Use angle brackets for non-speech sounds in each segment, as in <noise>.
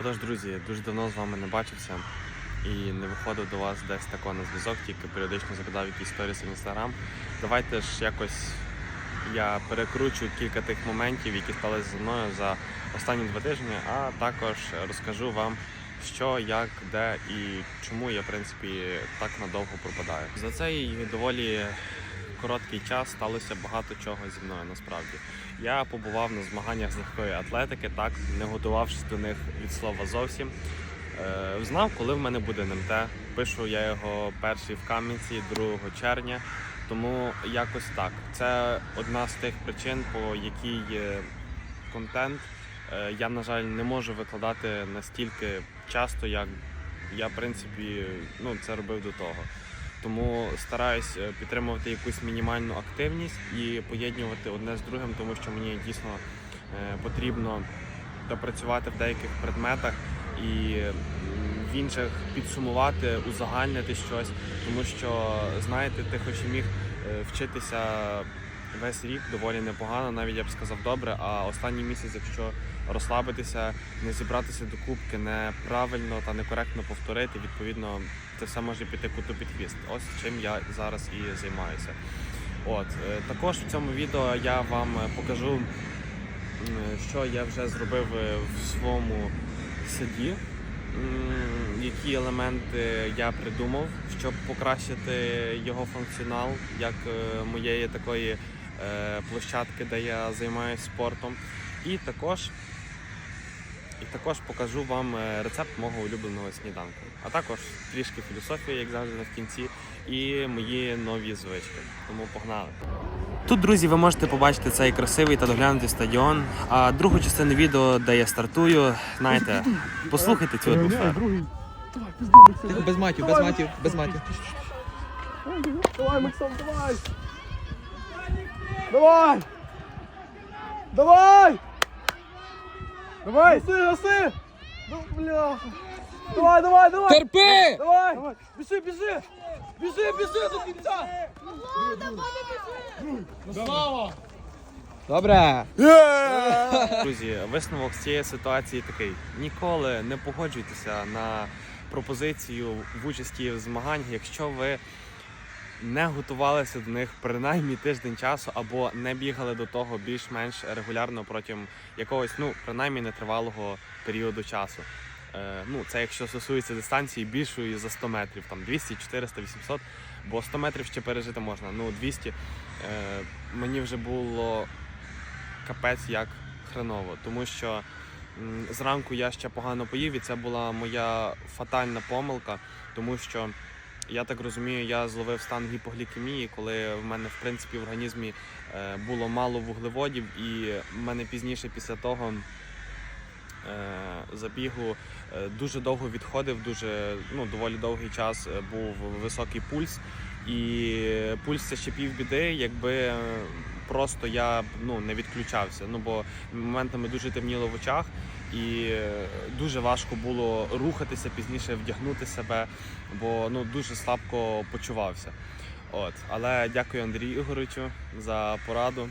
Отож, друзі, дуже давно з вами не бачився і не виходив до вас десь тако на зв'язок, тільки періодично закидав якісь сторіси в інстаграм. Давайте ж якось я перекручу кілька тих моментів, які сталися зі мною за останні два тижні, а також розкажу вам, що, як, де і чому я, в принципі, так надовго пропадаю. За цей доволі короткий час сталося багато чого зі мною насправді. Я побував на змаганнях з легкої атлетики, так не готувавшись до них від слова зовсім. Е, знав, коли в мене буде НМТ. Пишу я його перший в Кам'янці 2 червня. Тому якось так. Це одна з тих причин, по якій контент е, я, на жаль, не можу викладати настільки часто, як я, в принципі, ну, це робив до того. Тому стараюсь е, підтримувати якусь мінімальну активність і поєднувати одне з другим, тому що мені дійсно е, потрібно допрацювати в деяких предметах і в інших підсумувати, узагальнити щось, тому що знаєте, ти хоч і міг е, вчитися весь рік доволі непогано, навіть я б сказав добре. А останній місяць, якщо розслабитися, не зібратися до кубки, неправильно та некоректно повторити, відповідно, це все може піти куту під хвіст. Ось чим я зараз і займаюся. От е, також в цьому відео я вам покажу, що я вже зробив е, в своєму саді. Які елементи я придумав, щоб покращити його функціонал як е, моєї такої площадки, де я займаюся спортом. І також, і також покажу вам е, рецепт мого улюбленого сніданку. А також трішки філософії, як завжди в кінці, і мої нові звички. Тому погнали. Тут, друзі, ви можете побачити цей красивий та доглянутий стадіон. А другу частину відео, де я стартую, знаєте, послухайте цю атмосферу. Давай, пизду, Тихо, без матів, без матів, без матів. Давай, Максим, давай! Давай! Давай! Давай! Гаси, гаси! Ну, бляха! Давай, давай, давай! Терпи! Давай! Біжи, біжи! Біжи, біжи до кінця! Слава! Добре. Друзі, висновок з цієї ситуації такий: ніколи не погоджуйтеся на пропозицію в участі в змаганнях, якщо ви не готувалися до них принаймні тиждень часу або не бігали до того більш-менш регулярно протягом якогось, ну принаймні нетривалого періоду часу. Е, ну, це якщо стосується дистанції більшої за 100 метрів, там 200, 400, 800, бо 100 метрів ще пережити можна. Ну 200 е, мені вже було капець як хреново, тому що зранку я ще погано поїв, і це була моя фатальна помилка, тому що я так розумію, я зловив стан гіпоглікемії, коли в мене в принципі в організмі е, було мало вуглеводів, і в мене пізніше після того. е, Забігу е, дуже довго відходив, дуже ну доволі довгий час був високий пульс, і пульс це ще півбіди, якби е, просто я ну не відключався. Ну бо моментами дуже темніло в очах, і дуже важко було рухатися пізніше, вдягнути себе, бо ну дуже слабко почувався. От, але дякую Андрію Ігоровичу за пораду.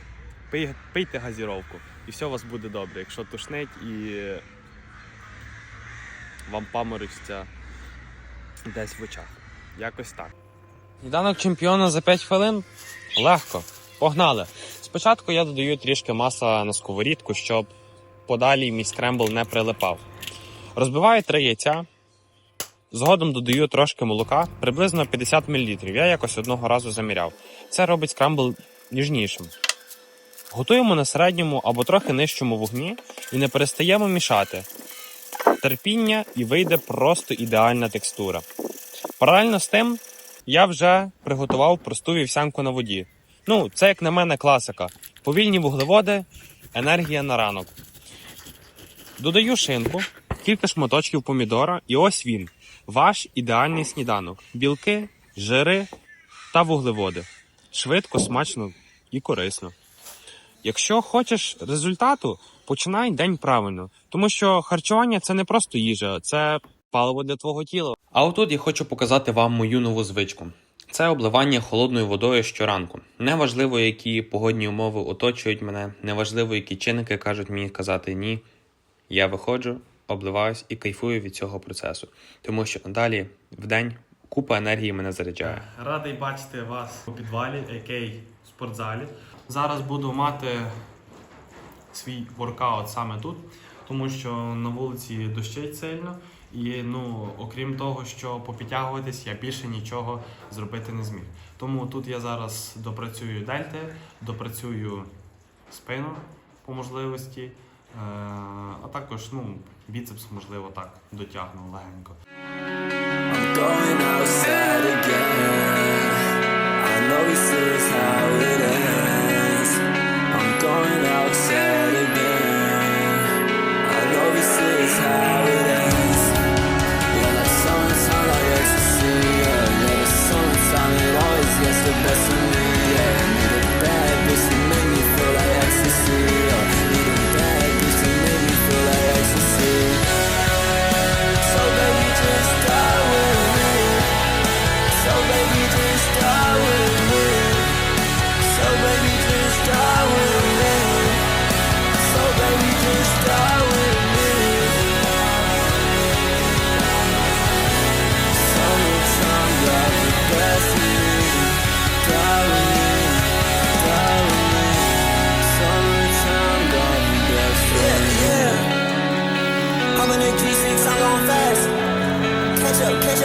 Пий, пийте газіровку, і все у вас буде добре. Якщо тушнить і вам паморочиться десь в очах. Якось так. Сніданок чемпіона за 5 хвилин? Легко. Погнали. Спочатку я додаю трішки маса на сковорідку, щоб подалі мій скрембл не прилипав. Розбиваю три яйця. Згодом додаю трошки молока, приблизно 50 мл. Я якось одного разу заміряв. Це робить скрембл ніжнішим. Готуємо на середньому або трохи нижчому вогні і не перестаємо мішати. Терпіння і вийде просто ідеальна текстура. Паралельно з тим, я вже приготував просту вівсянку на воді. Ну, це, як на мене, класика. Повільні вуглеводи, енергія на ранок. Додаю шинку, кілька шматочків помідора, і ось він. Ваш ідеальний сніданок. Білки, жири та вуглеводи. Швидко, смачно і корисно. Якщо хочеш результату, починай день правильно, тому що харчування це не просто їжа, це паливо для твого тіла. А отут я хочу показати вам мою нову звичку. Це обливання холодною водою щоранку. Неважливо, які погодні умови оточують мене, неважливо, які чинники кажуть мені казати ні. Я виходжу обливаюсь і кайфую від цього процесу, тому що далі в день купа енергії мене заряджає. Радий бачити вас у підвалі, який в спортзалі. Зараз буду мати свій воркаут саме тут, тому що на вулиці дощить сильно. І ну, окрім того, що попідтягуватись, я більше нічого зробити не зміг. Тому тут я зараз допрацюю дельти, допрацюю спину по можливості, е- а також ну, біцепс, можливо, так дотягну легенько. I'm going outside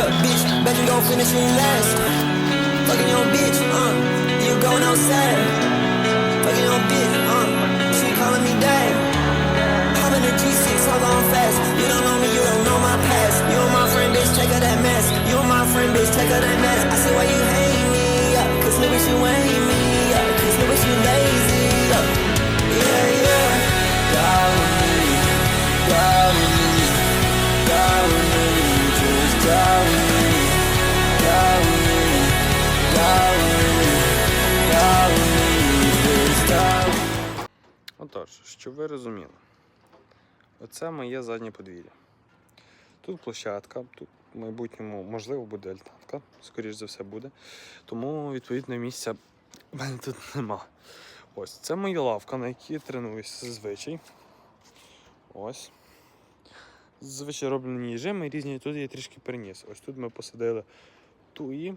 up, bitch. Bet you gon' finish in last. Fucking your bitch, uh. You going outside. Fucking your bitch, uh. She calling me dad. I'm in a G6, I'm going fast. You don't know me, you don't know my past. You my friend, bitch, take her that mess. You my friend, bitch, take her that mess. I see why you hate me, yeah. Cause niggas, you ain't Отож, щоб ви розуміли, оце моє заднє подвір'я. Тут площадка, тут в майбутньому можливо буде альтанка, скоріш за все буде. Тому відповідно місця в мене тут нема. Ось це моя лавка, на якій я тренуюся зазвичай. Ось. Зазвичай роблені жими різні, тут я трішки переніс. Ось тут ми посадили туї,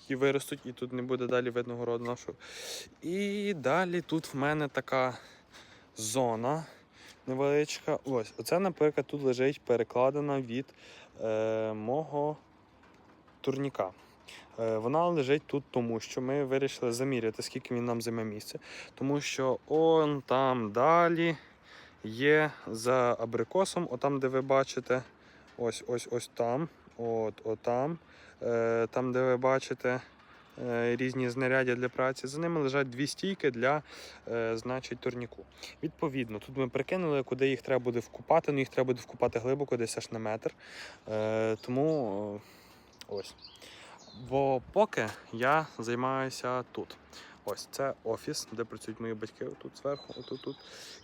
які виростуть, і тут не буде далі видно городу нашого. І далі тут в мене така зона невеличка. Ось, оце, наприклад, тут лежить перекладена від е, мого турніка. Е, вона лежить тут, тому що ми вирішили заміряти, скільки він нам займе місце. Тому що он там далі є за абрикосом, отам, де ви бачите, ось ось ось там, от, отам, е, там, де ви бачите різні знаряддя для праці. За ними лежать дві стійки для е, значить, турніку. Відповідно, тут ми прикинули, куди їх треба буде вкупати. Ну їх треба буде вкупати глибоко, десь аж на метр. Е, тому е, ось. Бо поки я займаюся тут. Ось це офіс, де працюють мої батьки. Отут зверху, отут тут.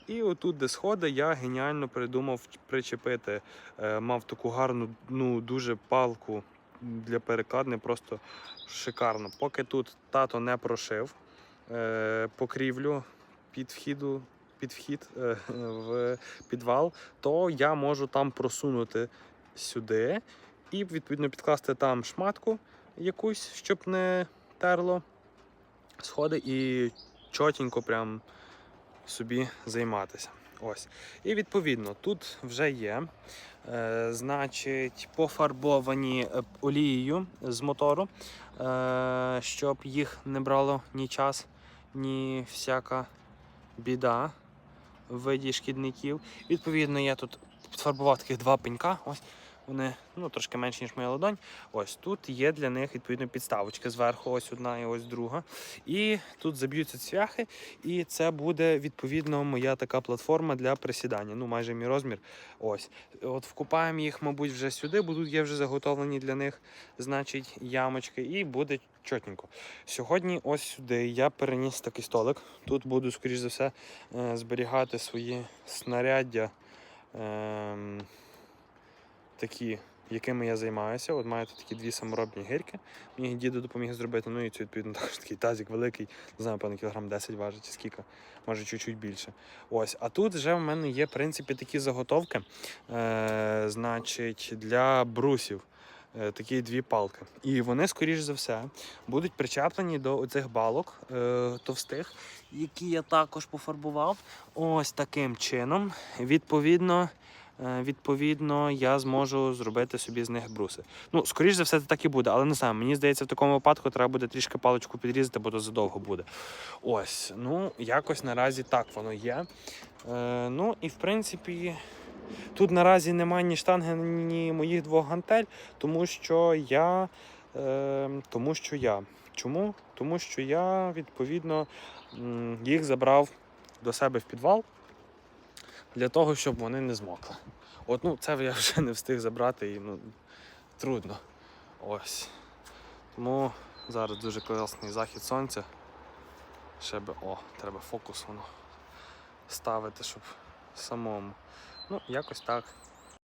І отут, де сходи, я геніально придумав причепити. Е, мав таку гарну, ну дуже палку для перекладини, просто шикарно. Поки тут тато не прошив е, покрівлю під вхіду. Під вхід е, в підвал, то я можу там просунути сюди і відповідно підкласти там шматку якусь, щоб не терло сходи і чотенько прям собі займатися. Ось. І відповідно тут вже є. Е, значить, пофарбовані е, олією з мотору, е, щоб їх не брало ні час, ні всяка біда в виді шкідників. Відповідно, я тут підфарбував таких два пенька. Ось вони ну, трошки менші, ніж моя ладонь. Ось тут є для них відповідно підставочки зверху, ось одна і ось друга. І тут заб'ються цвяхи, і це буде відповідно моя така платформа для присідання. Ну, майже мій розмір. Ось. От вкупаємо їх, мабуть, вже сюди, бо тут є вже заготовлені для них, значить, ямочки, і буде чотненько. Сьогодні ось сюди я переніс такий столик. Тут буду, скоріш за все, е, зберігати свої снаряддя. Ем, такі якими я займаюся. От маю тут такі дві саморобні гирки. Мені діду допоміг зробити. Ну і це відповідно <laughs> також такий тазик великий, не знаю, певно, кілограм 10 важить чи скільки, може чуть-чуть більше. Ось, а тут вже в мене є, в принципі, такі заготовки, е, значить, для брусів. е, Такі дві палки. І вони, скоріш за все, будуть причеплені до оцих балок е, товстих, які я також пофарбував. Ось таким чином. Відповідно, відповідно, я зможу зробити собі з них бруси. Ну, скоріш за все, це так і буде, але не знаю. Мені здається, в такому випадку треба буде трішки паличку підрізати, бо то задовго буде. Ось, ну, якось наразі так воно є. Е, ну і в принципі. Тут наразі немає ні штанги, ні моїх двох гантель, тому що я. Е, тому що я. Чому? Тому що я відповідно їх забрав до себе в підвал для того, щоб вони не змокли. От ну, це я вже не встиг забрати і ну, трудно. Ось. Тому зараз дуже класний захід сонця. Ще би, о, треба фокус воно ставити, щоб самому. Ну, якось так.